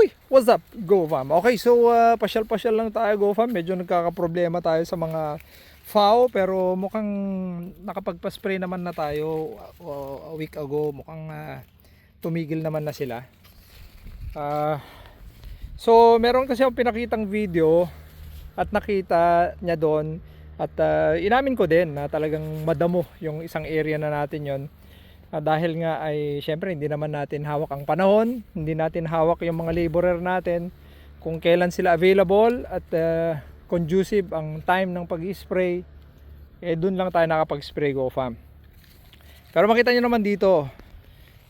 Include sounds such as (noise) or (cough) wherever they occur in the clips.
Uy, what's up? Go fam. Okay, so uh, pasyal-pasyal lang tayo Go fam. Medyo nagkakaproblema tayo sa mga FAO pero mukhang nakapagpa-spray naman na tayo uh, a week ago. Mukhang uh, tumigil naman na sila. Ah, so meron kasi akong pinakitang video at nakita niya doon at uh, inamin ko din na talagang madamo yung isang area na natin yon Ah, dahil nga ay syempre hindi naman natin hawak ang panahon, hindi natin hawak yung mga laborer natin kung kailan sila available at ah, conducive ang time ng pag-spray eh doon lang tayo nakapag-spray go fam. Pero makita nyo naman dito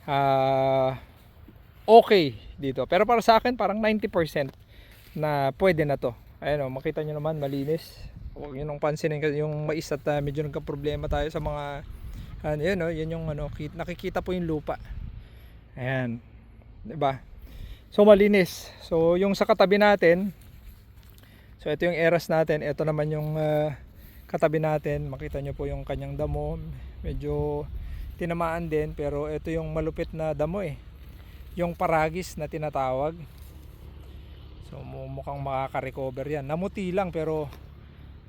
ah okay dito. Pero para sa akin parang 90% na pwede na to. Ayun oh, makita nyo naman malinis. Huwag nyo nang pansinin yung mais at ah, medyo nagka-problema tayo sa mga ano yun, oh, yun yung ano, kit- nakikita po yung lupa. Ayan. 'Di ba? So malinis. So yung sa katabi natin, so ito yung eras natin, ito naman yung ah, katabi natin. Makita nyo po yung kanyang damo. Medyo tinamaan din pero ito yung malupit na damo eh. Yung paragis na tinatawag. So mu- mukhang makaka-recover yan. Namuti lang pero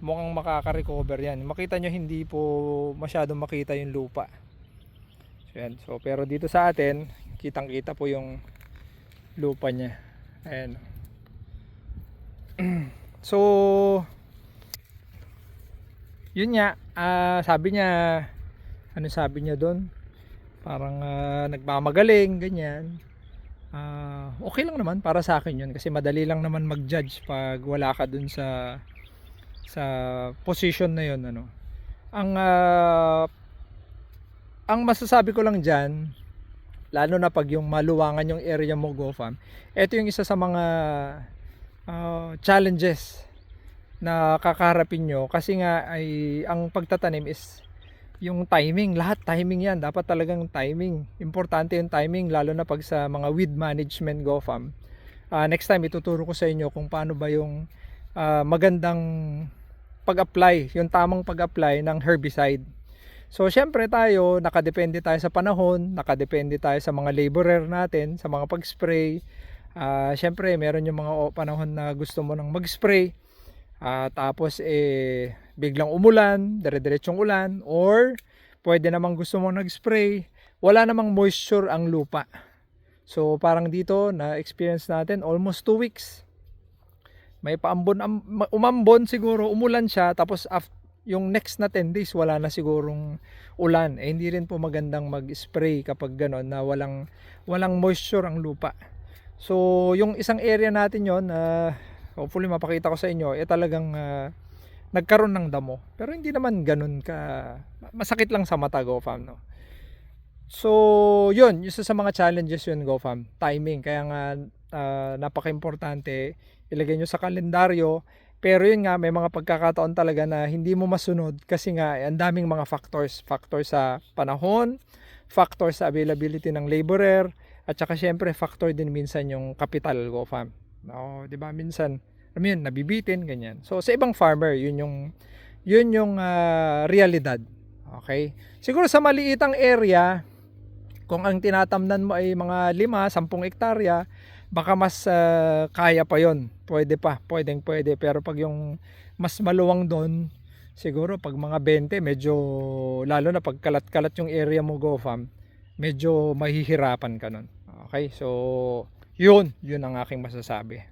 mukhang makaka-recover yan. Makita nyo hindi po masyadong makita yung lupa. So, yan. so pero dito sa atin, kitang kita po yung lupa niya. Ayan. (clears throat) so yun nga, ah, sabi niya ano sabi niya doon? Parang ah, nagmamagaling, ganyan. Ah, okay lang naman para sa akin yun kasi madali lang naman mag-judge pag wala ka dun sa sa position na yun ano. Ang ah, ang masasabi ko lang diyan lalo na pag yung maluwangan yung area mo go farm. Ito yung isa sa mga ah, challenges na kakaharapin nyo kasi nga ay ang pagtatanim is yung timing, lahat timing yan. Dapat talagang timing. Importante yung timing lalo na pag sa mga weed management go farm. Ah, next time ituturo ko sa inyo kung paano ba yung ah, magandang pag-apply, yung tamang pag-apply ng herbicide. So syempre tayo, nakadepende tayo sa panahon, nakadepende tayo sa mga laborer natin, sa mga pag-spray. Ah, syempre meron yung mga panahon na gusto mo nang mag-spray. Ah, tapos eh biglang umulan, dire-diretsong ulan or pwede namang gusto mo nag-spray, wala namang moisture ang lupa. So parang dito na experience natin almost 2 weeks. May paambon am- ma- umambon siguro, umulan siya tapos af- yung next na 10 days wala na sigurong ulan. Eh hindi rin po magandang mag-spray kapag gano'n na walang walang moisture ang lupa. So yung isang area natin yon na hopefully mapakita ko sa inyo, eh talagang ah, nagkaroon ng damo. Pero hindi naman ganun ka masakit lang sa mata go fam no. So, yun, isa sa mga challenges yun go fam, timing. Kaya nga ah, napaka-importante ilagay nyo sa kalendaryo. Pero yun nga, may mga pagkakataon talaga na hindi mo masunod kasi nga eh, ang daming mga factors. Factor sa panahon, factor sa availability ng laborer, at saka syempre factor din minsan yung capital go fam. No, 'di ba? Minsan alam yun, nabibitin ganyan. So sa ibang farmer, yun yung yun yung ah, realidad. Okay? Siguro sa maliitang area, kung ang tinatamnan mo ay mga 5, 10 hektarya, baka mas ah, kaya pa yon. Pwede pa, pwedeng pwede. Pero pag yung mas maluwang doon, siguro pag mga 20, medyo lalo na pag kalat-kalat yung area mo go farm, medyo mahihirapan ka nun. Okay? So, yun, yun ang aking masasabi.